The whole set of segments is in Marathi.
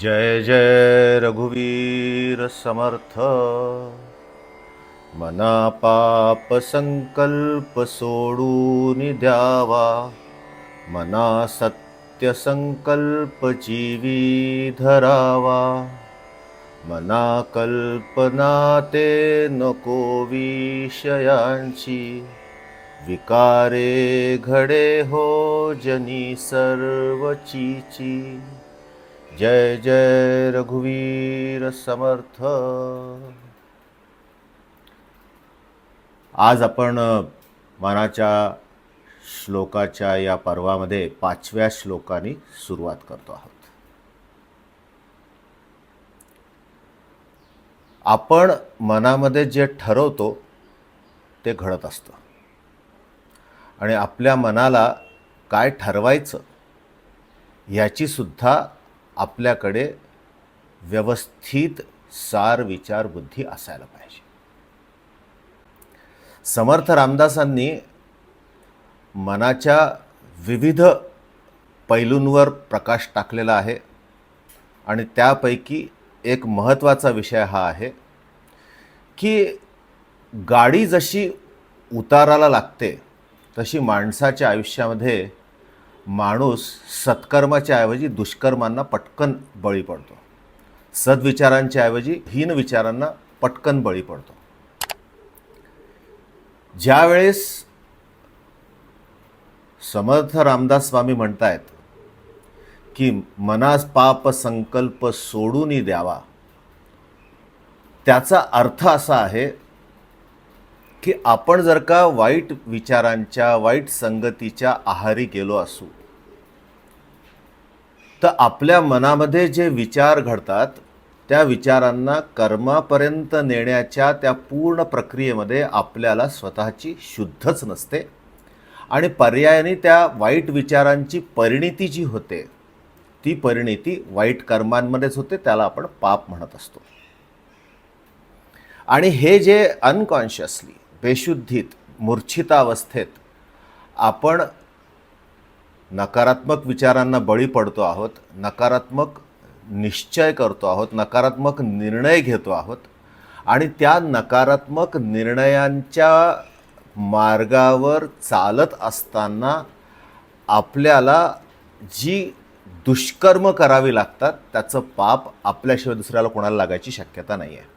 जय जय रघुवीर समर्थ। मना पाप संकल्प सोडून द्यावा। मना सत्य संकल्प जीवी धरावा। मना कल्पना ते नको विषयांची। विकारे घडे हो जनी सर्वचीची। जय जय रघुवीर समर्थ. आज आपण मनाच्या श्लोकाच्या या पर्वामध्ये पाचव्या श्लोकाने सुरुवात करतो आहोत. आपण मनामध्ये जे ठरवतो ते घडत असतं. आणि आपल्या मनाला काय ठरवायचं याची सुद्धा आपल्याकडे व्यवस्थित सार विचार बुद्धी असायला पाहिजे. समर्थ रामदासांनी मनाच्या विविध पैलूंवर प्रकाश टाकलेला आहे आणि त्यापैकी एक महत्त्वाचा विषय हा आहे की गाडी जशी उताराला लागते तशी माणसाच्या आयुष्यामध्ये माणूस सत्कर्माच्या ऐवजी दुष्कर्मांना पटकन बळी पडतो. सद्विचारांच्या ऐवजी हीन विचारांना पटकन बळी पडतो. ज्यावेळेस समर्थ रामदास स्वामी म्हणतायत की मनास पाप संकल्प सोडून द्यावा त्याचा अर्थ असा आहे की आपण जर का वाईट विचारांच्या वाईट संगतीच्या आहारी गेलो असू तर आपल्या मनामध्ये जे विचार घडतात त्या विचारांना कर्मापर्यंत नेण्याच्या त्या पूर्ण प्रक्रियेमध्ये आपल्याला स्वतःची शुद्धच नसते आणि पर्यायाने त्या वाईट विचारांची परिणिती जी होते ती परिणिती वाईट कर्मांमध्येच होते त्याला आपण पाप म्हणत असतो. आणि हे जे अनकॉन्शियसली बेशुद्धीत मूर्छितावस्थेत आपण नकारात्मक विचारांना बळी पडतो आहोत नकारात्मक निश्चय करतो आहोत नकारात्मक निर्णय घेतो आहोत आणि त्या नकारात्मक निर्णयांच्या मार्गावर चालत असताना आपल्याला जी दुष्कर्म करावी लागतात त्याचं पाप आपल्याशिवाय दुसऱ्याला कोणाला लागायची शक्यता नाही आहे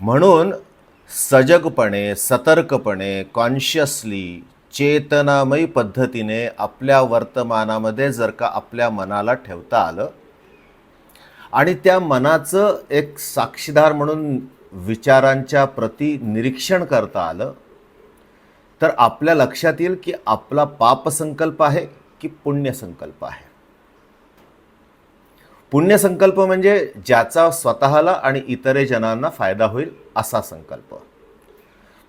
म्हणून सजगपणे सतर्कपणे कॉन्शियसली चेतनामयी पद्धतीने आपल्या वर्तमानामध्ये जर का आपल्या मनाला ठेवता आलं आणि त्या मनाचं एक साक्षीदार म्हणून विचारांच्या प्रती निरीक्षण करता आलं तर आपल्या लक्षात येईल की आपला पापसंकल्प आहे की पुण्यसंकल्प आहे. पुण्यसंकल्प म्हणजे ज्याचा स्वतःला आणि इतरे जनांना फायदा होईल असा संकल्प.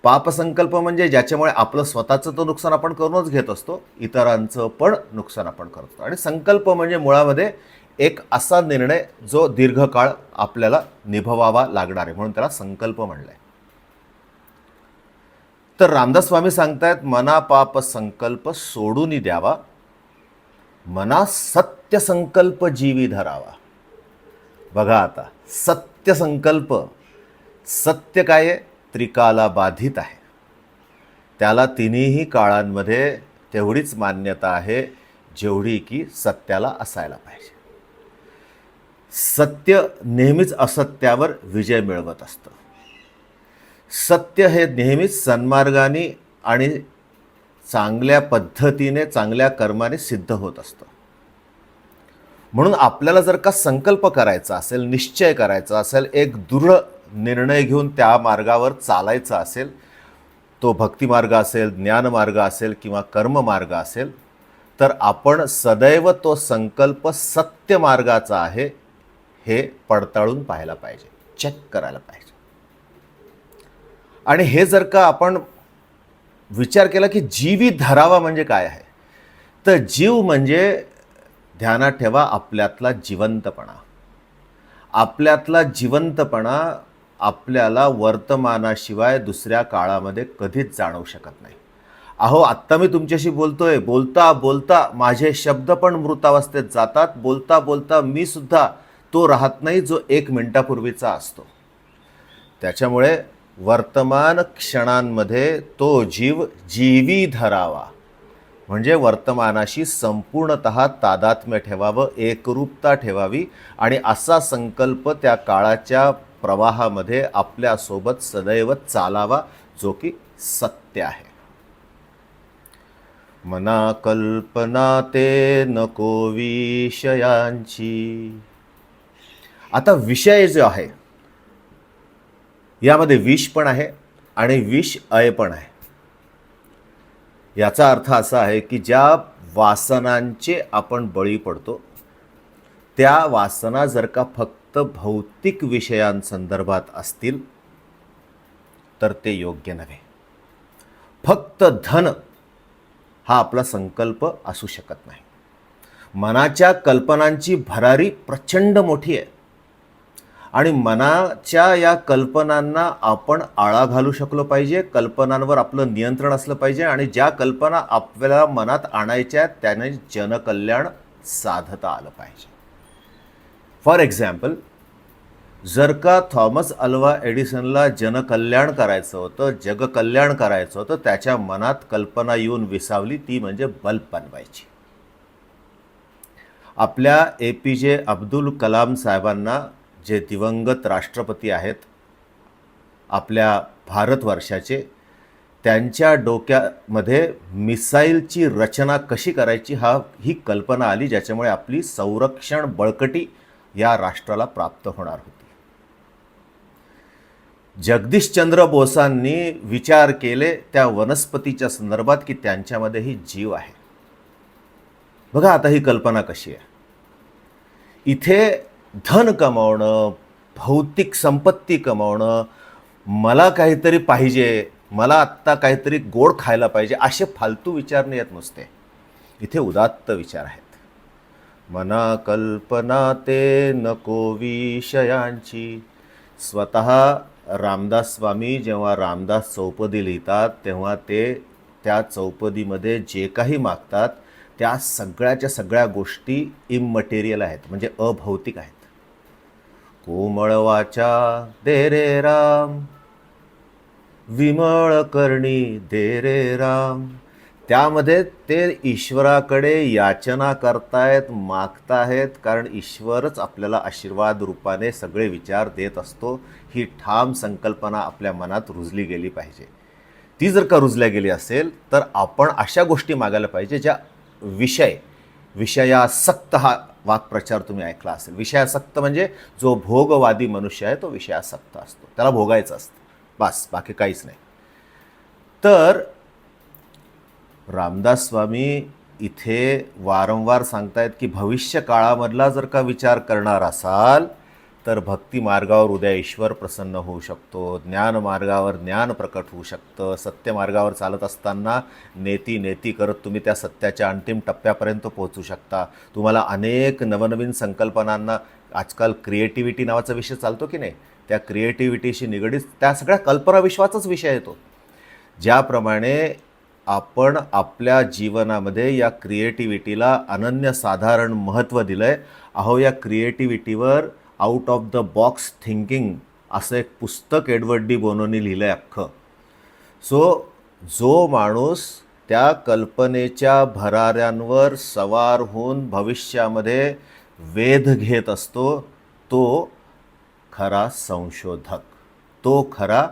पापसंकल्प म्हणजे ज्याच्यामुळे आपलं स्वतःचं तर नुकसान आपण करूनच घेत असतो इतरांचं पण नुकसान आपण करतो आणि संकल्प म्हणजे मुळामध्ये एक असा निर्णय जो दीर्घकाळ आपल्याला निभवावा लागणार आहे म्हणून त्याला संकल्प म्हणलंय. तर रामदास स्वामी सांगतायत मना पाप संकल्प सोडूनही द्यावा मना सत्य संकल्प जीवी धरावा. बघा आता सत्य संकल्प सत्य काय त्रिकाला बाधित आहे. त्याला तिन्ही काळांमध्ये तेवढीच मान्यता आहे जेवढी की सत्याला असायला पाहिजे. सत्य नेहमीच असत्यावर विजय मिळवत असतं. सत्य हे नेहमीच सन्मार्गाने आणि चांगल्या पद्धतीने चांगल्या कर्माने सिद्ध होत असतं. म्हणून आपल्याला जर का संकल्प करायचा असेल निश्चय करायचा असेल एक दृढ निर्णय घेऊन त्या मार्गावर चालायचा असेल तो भक्तिमार्ग असेल ज्ञानमार्ग असेल किंवा कर्ममार्ग असेल तर आपण सदैव तो संकल्प सत्य मार्गाचा आहे हे पडताळून पाहायला पाहिजे चेक करायला पाहिजे. आणि हे जर का आपण विचार केला की जीवी धरावा म्हणजे काय आहे? तर जीव म्हणजे ध्यानात ठेवा आपल्यातला जिवंतपणा. आपल्यातला जिवंतपणा आपल्याला वर्तमानाशिवाय दुसऱ्या काळामध्ये कधीच जाणवू शकत नाही. अहो आत्ता मी तुमच्याशी बोलतोय. बोलता बोलता माझे शब्द पण मृतावस्थेत जातात. बोलता बोलता मी सुद्धा तो राहत नाही जो एक मिनटापूर्वीचा असतो. त्याच्यामुळे वर्तमान क्षणांमध्ये तो जीव जीवी धरावा. म्हणजे वर्तमानाशी संपूर्णत तादात्म्य ठेवावं एकरूपता ठेवावी आणि असा संकल्प त्या काळाच्या प्रवाहामध्ये आपल्यासोबत सदैव चालावा जो की सत्य आहे. मना कल्पना ते नको विषयांची. आता विषय जो आहे यामध्ये विष पण आहे आणि विष अय पण आहे. याचा अर्थ असा आहे की ज्या वासनांचे आपण बळी पडतो त्या वासना जर का फक्त भौतिक विषयांसंदर्भात असतील तर ते योग्य नव्हे. फक्त धन हा आपला संकल्प असू शकत नाही. मनाच्या कल्पनांची भरारी प्रचंड मोठी आहे. आणि मनाच्या या कल्पनांना आपण आळा घालू शकलो पाहिजे कल्पनांवर आपलं नियंत्रण असलं पाहिजे आणि ज्या कल्पना आपल्याला मनात आणायच्या त्याने जनकल्याण साधता आलं पाहिजे. फॉर एक्झाम्पल जर का थॉमस अल्वा एडिसनला जनकल्याण करायचं होतं जगकल्याण करायचं होतं त्याच्या मनात कल्पना येऊन विसावली ती म्हणजे बल्ब बनवायची. आपल्या ए पी जे अब्दुल कलाम साहेबांना जे दिवंगत राष्ट्रपती आहेत आपल्या भारतवर्षाचे त्यांच्या डोक्यामध्ये मिसाईलची रचना कशी करायची हा ही कल्पना आली ज्याच्यामुळे आपली संरक्षण बळकटी या राष्ट्राला प्राप्त होणार होती. जगदीशचंद्र बोसांनी विचार केले त्या वनस्पतीच्या संदर्भात की त्यांच्यामध्येही जीव आहे. बघा आता ही कल्पना कशी आहे. इथे धन कमावणं भौतिक संपत्ती कमावणं मला काहीतरी पाहिजे मला आत्ता काहीतरी गोड खायला पाहिजे असे फालतू विचार नाही येत नुसते. इथे उदात्त विचार आहेत. मना कल्पना ते नको विषयांची. स्वतः रामदास स्वामी जेव्हा रामदास चौपदी लिहितात तेव्हा ते त्या चौपदीमध्ये जे काही मागतात त्या सगळ्याच्या सगळ्या गोष्टी इममटेरियल आहेत म्हणजे अभौतिक आहेत. कोमळ वाचा दे रे राम. विमळ करणी दे रे राम. त्यामध्ये ते ईश्वराकडे याचना करतायत मागतायत कारण ईश्वरच आपल्याला आशीर्वाद रूपाने सगळे विचार देत असतो. ही ठाम संकल्पना आपल्या मनात रुजली गेली पाहिजे. ती जर का रुजल्या गेली असेल तर आपण अशा गोष्टी मागायला पाहिजे ज्या विषय विषयासक्त हा वाक्प्रचार तुम्ही ऐकला असेल. विषयासक्त म्हणजे जो भोगवादी मनुष्य आहे तो विषयासक्त असतो. त्याला भोगायचं असतं. बस बाकी काहीच नाही. तर रामदास स्वामी इथे वारंवार सांगतायत की भविष्य काळामधला जर का विचार करणार असाल तर भक्ती मार्गावर उद्या ईश्वर प्रसन्न होऊ शकतो. ज्ञान मार्गावर ज्ञान प्रकट होऊ शकतं. सत्य मार्गावर चालत असताना नेती नेती करत तुम्ही त्या सत्याच्या अंतिम टप्प्यापर्यंत पोहोचू शकता. तुम्हाला अनेक नवनवीन संकल्पनांना आजकाल क्रिएटिव्हिटी नावाचा विषय चालतो की नाही? त्या क्रिएटिव्हिटीशी निगडीत त्या सगळ्या कल्पनाविश्वाचाच विषय येतो. ज्याप्रमाणे आपण आपल्या जीवनामध्ये या क्रिएटिव्हिटीला अनन्यसाधारण महत्त्व दिलं आहे अहो या क्रिएटिव्हिटीवर out of the box thinking असं एक पुस्तक एडवर्ड डी बोनोनी लिहिलं आहे अख्खं. सो जो माणूस त्या कल्पनेच्या भराऱ्यांवर सवार होऊन भविष्यामध्ये वेध घेत असतो तो खरा संशोधक. तो खरा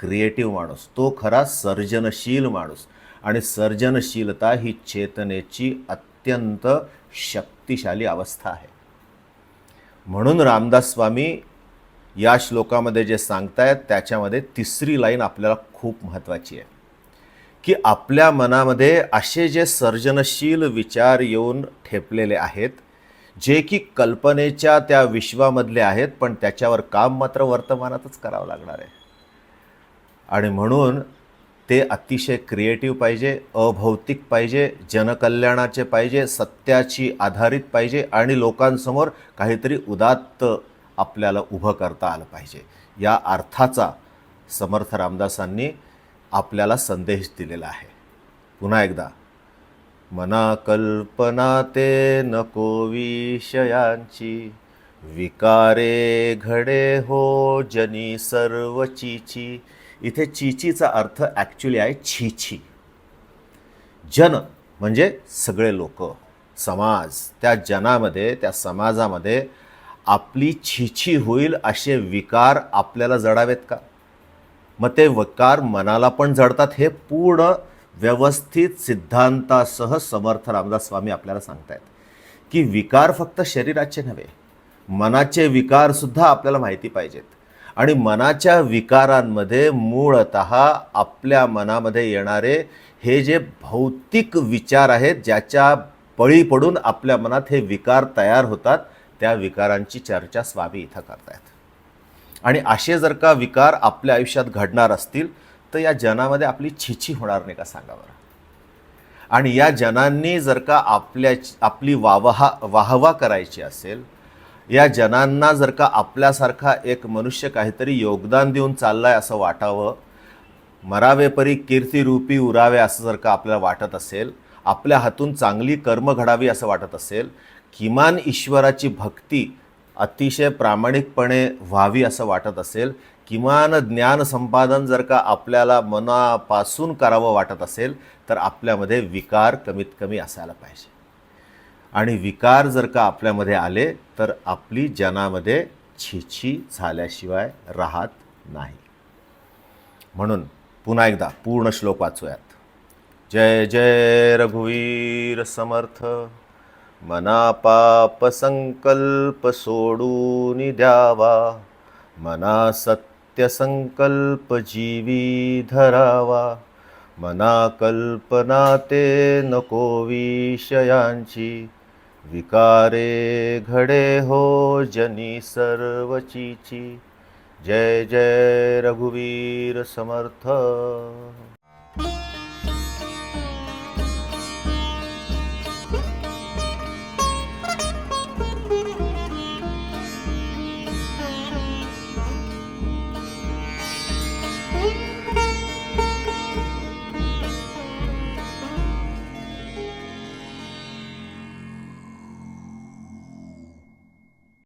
क्रिएटिव्ह माणूस. तो खरा सर्जनशील माणूस. आणि सर्जनशीलता ही चेतनेची अत्यंत शक्तिशाली अवस्था आहे. म्हणून रामदास स्वामी या श्लोकामध्ये जे सांगतायत त्याच्यामध्ये तिसरी लाईन आपल्याला खूप महत्त्वाची आहे. की आपल्या मनामध्ये असे जे सर्जनशील विचार येऊन ठेपलेले आहेत जे की कल्पनेच्या त्या विश्वामधले आहेत पण त्याच्यावर काम मात्र वर्तमानातच करावं लागणार आहे. आणि म्हणून ते अतिशय क्रिएटिव्ह पाहिजे अभौतिक पाहिजे जनकल्याणाचे पाहिजे सत्याची आधारित पाहिजे आणि लोकांसमोर काहीतरी उदात्त आपल्याला उभं करता आलं पाहिजे. या अर्थाचा समर्थ रामदासांनी आपल्याला संदेश दिलेला आहे. पुन्हा एकदा मना कल्पना ते नको विषयांची विकारे घडे हो जनी सर्वचीची इथे चीचीचा अर्थ ॲक्च्युली आहे छीछी. जन म्हणजे सगळे लोक समाज त्या जनामध्ये त्या समाजामध्ये आपली छीछी होईल असे विकार आपल्याला जडावेत का? मग ते विकार मनाला पण जडतात हे पूर्ण व्यवस्थित सिद्धांतासह समर्थ रामदास स्वामी आपल्याला सांगतायत. की विकार फक्त शरीराचे नव्हे मनाचे विकारसुद्धा आपल्याला माहिती पाहिजेत. आणि मनाच्या विकारांमध्ये मूळत आपल्या मनामध्ये येणारे हे जे भौतिक विचार आहेत ज्याच्या बळी पडून आपल्या मनात हे विकार तयार होतात त्या विकारांची चर्चा स्वामी इथं करतायत. आणि असे जर का विकार आपल्या आयुष्यात घडणार असतील तर या जनामध्ये आपली छिछी होणार नाही का सांगा बरं? आणि या जनांनी जर का आपल्या आपली वावहा वाहवा करायची असेल या जनांना जर का आपल्यासारखा एक मनुष्य काहीतरी योगदान देऊन चाललाय असं वाटावं मरावेपरी कीर्तिरूपी उरावे असं जर का आपल्याला वाटत असेल आपल्या हातून चांगली कर्म घडावी असं वाटत असेल किमान ईश्वराची भक्ती अतिशय प्रामाणिकपणे व्हावी असं वाटत असेल किमान ज्ञान संपादन जर का आपल्याला मनापासून करावं वाटत असेल तर आपल्यामध्ये विकार कमीत कमी असायला पाहिजे. आणि विकार जर का आपल्यामध्ये आले तर आपली जनामध्ये छिछी झाल्याशिवाय राहत नाही. म्हणून पुन्हा एकदा पूर्ण श्लोक वाचूयात. जय जय रघुवीर समर्थ. मना पाप संकल्प सोडून द्यावा. मना सत्य संकल्प जीवी धरावा. मना कल्पना ते नको विषयांची. विकारे घडे हो जनी सर्वचीची. जय जय रघुवीर समर्थ.